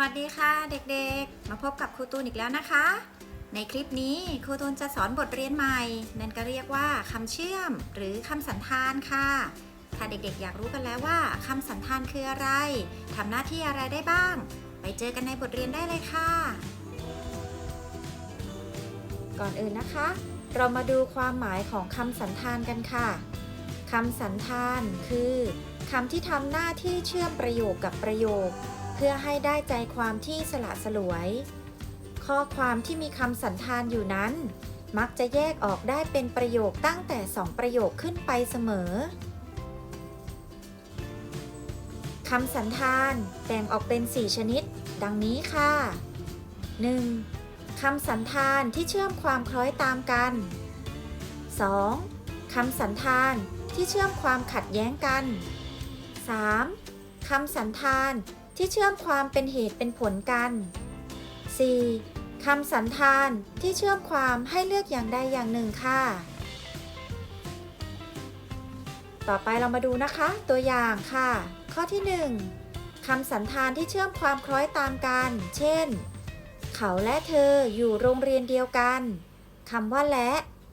วัสดีค่ะเด็กๆ มาพบกับครูตูนอีกแล้วนะคะ ในคลิปนี้ครูตูนจะสอนบทเรียนใหม่ นั่นก็เรียกว่าคำเชื่อมหรือคำสันธานค่ะ ถ้าเด็กๆ อยากรู้กันแล้วว่าคำสันธานคืออะไรทำหน้าที่อะไรได้บ้าง ไปเจอกันในบทเรียนได้เลยค่ะ ก่อนอื่นนะคะ เรามาดูความหมายของคำสันธานกันค่ะคำสันธานคือคำที่ทำหน้าที่เชื่อมประโยคกับประโยค พื่อให้ได้ใจความที่สละสลวย ข้อความที่มีคำสันธานอยู่นั้น มักจะแยกออกได้เป็นประโยคตั้งแต่สองประโยคขึ้นไปเสมอคำสันธานแบ่งออกเป็น 4 ชนิด ดังนี้ค่ะ 1. คำสันธานที่เชื่อมความคล้อยตามกัน 2. คำสันธานที่เชื่อมความขัดแย้งกัน 3. คำสันธาน ที่เชื่อมความเป็นเหตุเป็นผลกัน 4. คำสันธานที่เชื่อมความให้เลือกอย่างใดอย่างหนึ่งค่ะ ต่อไปเรามาดูนะคะ ตัวอย่างค่ะ ข้อที่ 1คำสันธานที่เชื่อมความคล้อยตามกัน เช่น เขาและเธออยู่โรงเรียนเดียวกันคำว่าและ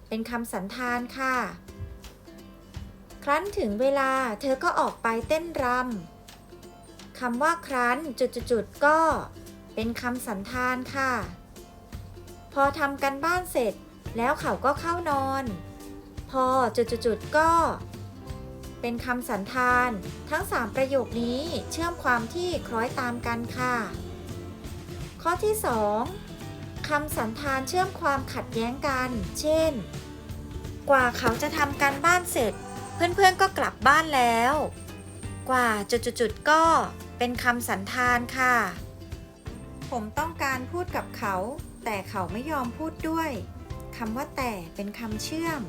เป็นคำสันธานค่ะ ครั้นถึงเวลาเธอก็ออกไปเต้นรำ คำว่าครั้นจุดๆก็เป็นคำสันธานค่ะ พอทำกันบ้านเสร็จแล้วเขาก็เข้านอน พอจุดๆก็ เป็นคำสันธานทั้ง 3 ประโยคนี้เชื่อมความที่คล้อยตามกันค่ะ ข้อที่ 2คำสันธานเชื่อมความขัดแย้งกัน เช่น กว่าเขาจะทำการบ้านเสร็จ เพื่อนๆก็กลับบ้านแล้ว กว่าจุดๆก็เป็นคำสันธานค่ะ ผมต้องการพูดกับเขา แต่เขาไม่ยอมพูดด้วยคำว่าแต่เป็นคำเชื่อม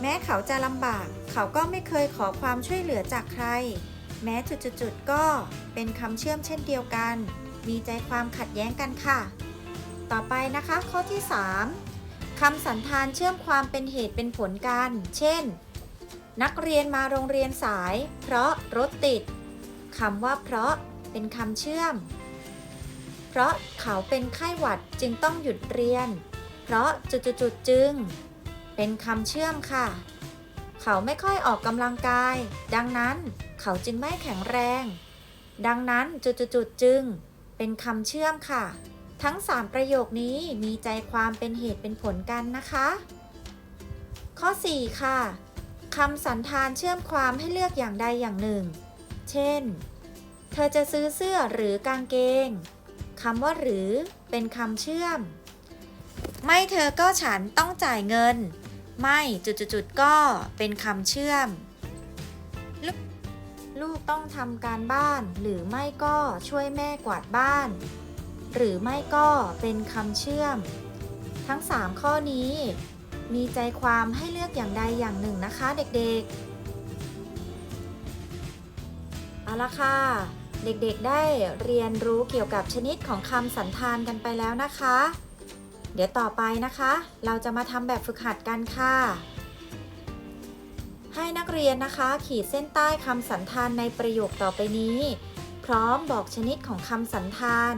แม้เขาจะลำบาก เขาก็ไม่เคยขอความช่วยเหลือจากใคร แม้จุดๆๆก็เป็นคำเชื่อมเช่นเดียวกัน มีใจความขัดแย้งกันค่ะ ต่อไปนะคะข้อที่ 3คำสันธานเชื่อมความเป็นเหตุเป็นผลกัน เช่น นักเรียนมาโรงเรียนสาย เพราะรถติดคำว่าเพราะเป็นคำเชื่อม เพราะเขาเป็นไข้หวัดจึงต้องหยุดเรียน เพราะจุดๆๆจึง เป็นคำเชื่อมค่ะ เขาไม่ค่อยออกกำลังกาย ดังนั้นเขาจึงไม่แข็งแรง ดังนั้นจุดๆๆจึง เป็นคำเชื่อมค่ะ ทั้ง 3 ประโยคนี้มีใจความเป็นเหตุเป็นผลกันนะคะ ข้อ 4 ค่ะ คำสันธานเชื่อมความให้เลือกอย่างใดอย่างหนึ่ง เช่น เธอจะซื้อเสื้อหรือกางเกง คำว่าหรือเป็นคำเชื่อม ไม่เธอก็ฉันต้องจ่ายเงิน ไม่จุดๆก็เป็นคำเชื่อมล,ลูกต้องทำการบ้าน หรือไม่ก็ช่วยแม่กวาดบ้าน หรือไม่ก็เป็นคำเชื่อม ทั้ง 3 ข้อนี้ มีใจความให้เลือกอย่างใดอย่างหนึ่งนะคะเด็กๆ เอาละค่ะ เด็กๆได้เรียนรู้เกี่ยวกับชนิดของคำสันธานกันไปแล้วนะคะ เดี๋ยวต่อไปนะคะ เราจะมาทำแบบฝึกหัดกันค่ะ ให้นักเรียนนะคะ ขีดเส้นใต้คำสันธานในประโยคต่อไปนี้ พร้อมบอกชนิดของคำสันธาน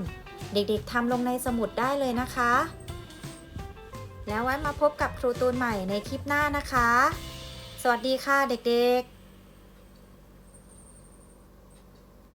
เด็กๆทำลงในสมุดได้เลยนะคะ แล้วไว้มาพบกับครูตูนใหม่ในคลิปหน้านะคะ สวัสดีค่ะเด็กๆ